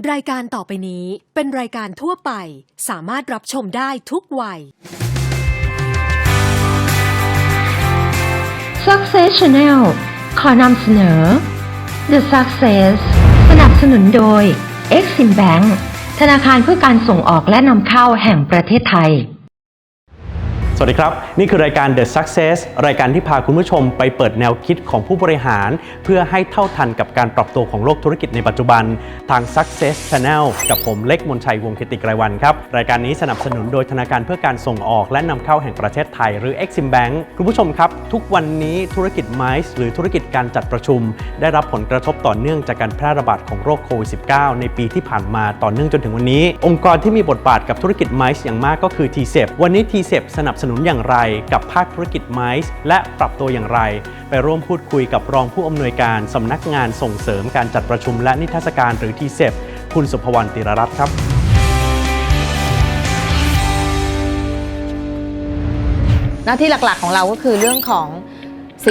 รายการต่อไปนี้เป็นรายการทั่วไป สามารถรับชมได้ทุกวัย Success Channel ขอนำเสนอ The Success สนับสนุนโดย Exim Bank ธนาคารเพื่อการส่งออกและนำเข้าแห่งประเทศไทย วัสดีครับ นี่คือรายการ The Success รายการที่พาคุณผู้ชมไปเปิดแนวคิดของผู้บริหาร เพื่อให้เท่าทันกับการปรับตัวของโลกธุรกิจในปัจจุบัน ทาง Success Channel กับผมเล็กมนชัยวงศ์คิติไกรวันครับ รายการนี้สนับสนุนโดยธนาคารเพื่อการส่งออกและนำเข้าแห่งประเทศไทย หรือ Exim Bank คุณผู้ชมครับ ทุกวันนี้ธุรกิจไมซ์หรือธุรกิจการจัดประชุม ได้รับผลกระทบต่อเนื่องจากการแพร่ระบาดของโรคโควิด -19 ในปีที่ผ่านมาต่อเนื่องจนถึงวันนี้ องค์กรที่มีบทบาทกับธุรกิจไมซ์อย่างมากก็คือ t c e p วันนี้ t c e p สนับสนุนอย่างไร กับภาคธุรกิจไมซ์และปรับตัวอย่างไร ไปร่วมพูดคุยกับรองผู้อำนวยการสำนักงานส่งเสริมการจัดประชุมและนิทรรศการหรือทีเซฟคุณสุภวรรณติรรัตน์ครับหน้าที่หลักๆของเราก็คือเรื่องของ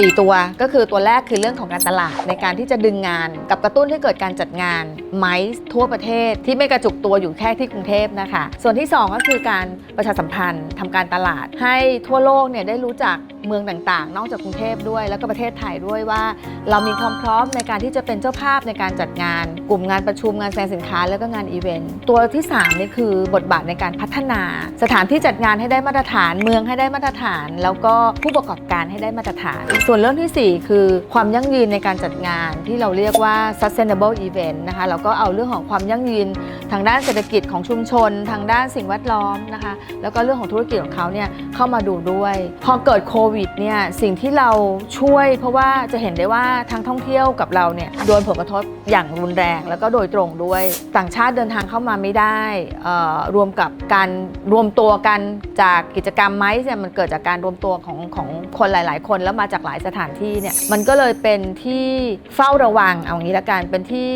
4 ตัวก็คือตัวแรกคือเรื่องของการตลาดในการที่จะดึงงาน กับกระตุ้นให้เกิดการจัดงานไมซ์ทั่วประเทศที่ไม่กระจุกตัวอยู่แค่ที่กรุงเทพนะคะ ส่วนที่ 2 ก็คือการประชาสัมพันธ์ทำการตลาด ให้ทั่วโลกเนี่ยได้รู้จักเมืองต่างๆ นอกจากกรุงเทพด้วย แล้วก็ประเทศไทยด้วยว่า เรามีความพร้อมในการที่จะเป็นเจ้าภาพในการจัดงาน กลุ่มงานประชุมงานแสดงสินค้าแล้วก็งานอีเวนต์ตัวที่3นี่คือบทบาทในการพัฒนา สถานที่จัดงานให้ได้มาตรฐาน เมืองให้ได้มาตรฐาน แล้วก็ผู้ประกอบการให้ได้มาตรฐานส่วนเรื่องทีสี่ 4 คือความยั่งยืนในการจัดงานที่เราเรียกว่า sustainable event นะคะเราก็เอาเรื่องของความยั่งยืนทางด้านเศรษฐกิจของชุมชน ทางด้านสิ่งแวดล้อมนะคะแล้วก็เรื่องของธุรกิจของเขาเนี่ยเข้ามาดูด้วย พอเกิดโควิดเนี่ยสิ่งที่เราช่วย เพราะว่าจะเห็นได้ว่าทางท่องเที่ยวกับเราเนี่ยโดนผลกระทบอย่างรุนแรง แล้วก็โดยตรงด้วยต่างชาติเดินทางเข้ามาไม่ได้เอ่อรวมกับการรวมตัวกันจากกิจกรรมไหมเนี่ยมันเกิดจากการรวมตัวของของคนหลาย ๆ คนแล้วมาจากหลายสถานที่เนี่ยมันก็เลยเป็นที่เฝ้าระวังเอางี้ละกันเป็นที่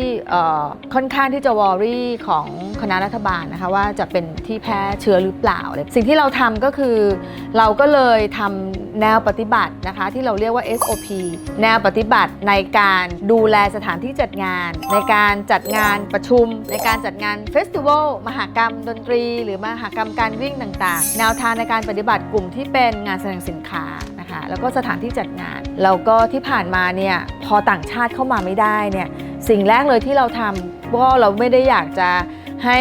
ค่อนข้างที่จะวอรี่ของคณะรัฐบาลนะคะว่าจะเป็นที่แพร่เชื้อหรือเปล่าเลยสิ่งที่เราทำก็คือเราก็เลยทำแนวปฏิบัตินะคะที่เราเรียกว่า SOP แนวปฏิบัติในการดูแลสถานที่จัดงาน ในการจัดงานประชุม ในการจัดงานเฟสติวัลมหกรรมดนตรี หรือมหกรรมการวิ่งต่างๆ แนวทางในการปฏิบัติกลุ่มที่เป็นงานแสดงสินค้า นะคะแล้วก็สถานที่จัดงาน แล้วก็ที่ผ่านมาเนี่ยพอต่างชาติเข้ามาไม่ได้เนี่ยสิ่งแรกเลยที่เราทำก็เราไม่ได้อยากจะให้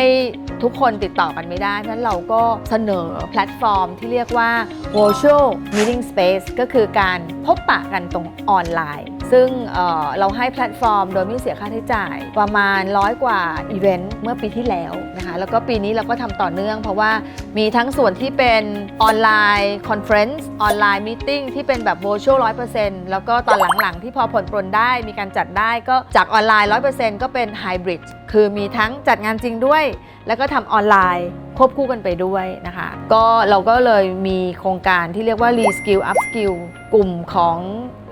ทุกคนติดต่อกันไม่ได้นั้นเราก็เสนอแพลตฟอร์มที่เรียกว่า virtual meeting space ก็คือการพบปะกันตรงออนไลน์ ซึ่งเเราให้แพลตฟอร์มโดยไม่เสียค่าใช้จ่าย ประมาณร้อยกว่าอีเวนต์เมื่อปีที่แล้วนะคะแล้วก็ปีนี้เราก็ทำต่อเนื่องเพราะว่ามีทั้งส่วนที่เป็นออนไลน์คอนเฟรนซ์ออนไลน์มีติ้งที่เป็นแบบโบทช์ร้อยเปอร์เซ็นต์แล้วก็ตอนหลังๆ ที่พอผลปรนได้มีการจัดได้ก็จากออนไลน์ร้อยเปอร์เซ็นต์ก็เป็นไฮบริดคือมีทั้งจัดงานจริงด้วย แล้วก็ทำออนไลน์ควบคู่กันไปด้วยนะคะ ก็เราก็เลยมีโครงการที่เรียกว่า Reskill Upskill กลุ่มของ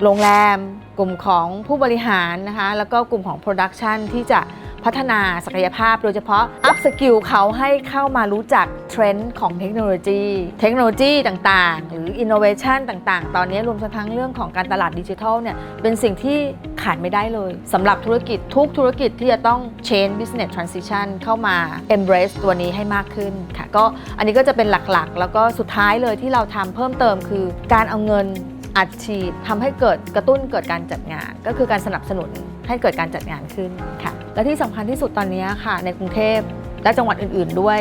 โรงแรม กลุ่มของผู้บริหารนะคะ แล้วก็กลุ่มของโปรดักชันที่จะ พัฒนาศักยภาพโดยเฉพาะ up skill เขาให้เข้ามารู้จักเทรนด์ของเทคโนโลยี เทคโนโลยีต่างๆ หรือ innovation ต่าง ๆ ตอนนี้รวมทั้งเรื่องของการตลาดดิจิทัลเนี่ยเป็นสิ่งที่ขาดไม่ได้เลยสำหรับธุรกิจทุกธุรกิจที่จะต้อง change business transition เข้ามา embrace ตัวนี้ให้มากขึ้นค่ะก็อันนี้ก็จะเป็นหลักๆ แล้วก็สุดท้ายเลยที่เราทำเพิ่มเติมคือ การเอาเงินอัดฉีดทำให้เกิดกระตุ้นเกิดการจัดงาน ก็คือการสนับสนุนให้เกิดการจัดงานขึ้นค่ะ และที่สำคัญที่สุดตอนนี้ค่ะ ในกรุงเทพและจังหวัดอื่นๆด้วย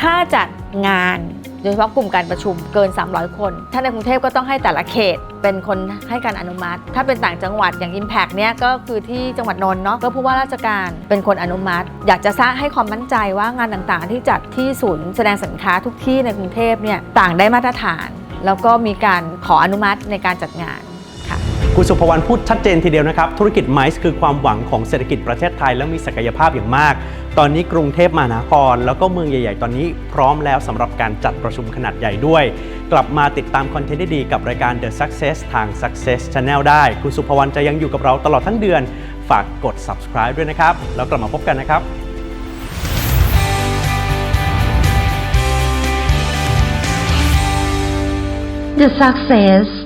ถ้าจัดงานโดยเฉพาะกลุ่มการประชุมเกิน 300 คน ถ้าในกรุงเทพก็ต้องให้แต่ละเขตเป็นคนให้การอนุมัติ ถ้าเป็นต่างจังหวัดอย่าง Impact เนี้ยก็คือที่จังหวัดนนท์เนาะก็ผู้ว่าราชการเป็นคนอนุมัติ อยากจะสร้างให้ความมั่นใจว่างานต่างๆ ที่จัดที่ศูนย์แสดงสินค้าทุกที่ในกรุงเทพเนี่ยต่างได้มาตรฐาน แล้วก็มีการขออนุมัติในการจัดงาน คุณสุภวรรณพูดชัดเจนทีเดียวนะครับ ธุรกิจไมซ์คือความหวังของเศรษฐกิจประเทศไทยและมีศักยภาพอย่างมาก ตอนนี้กรุงเทพมหานคร แล้วก็เมืองใหญ่ ๆ ตอนนี้พร้อมแล้วสำหรับการจัดประชุมขนาดใหญ่ด้วย กลับมาติดตามคอนเทนต์ดีๆกับรายการ The Success ทาง Success Channel ได้ คุณสุภวรรณจะยังอยู่กับเราตลอดทั้งเดือน ฝากกด subscribe ด้วยนะครับ แล้วกลับมาพบกันนะครับ The Success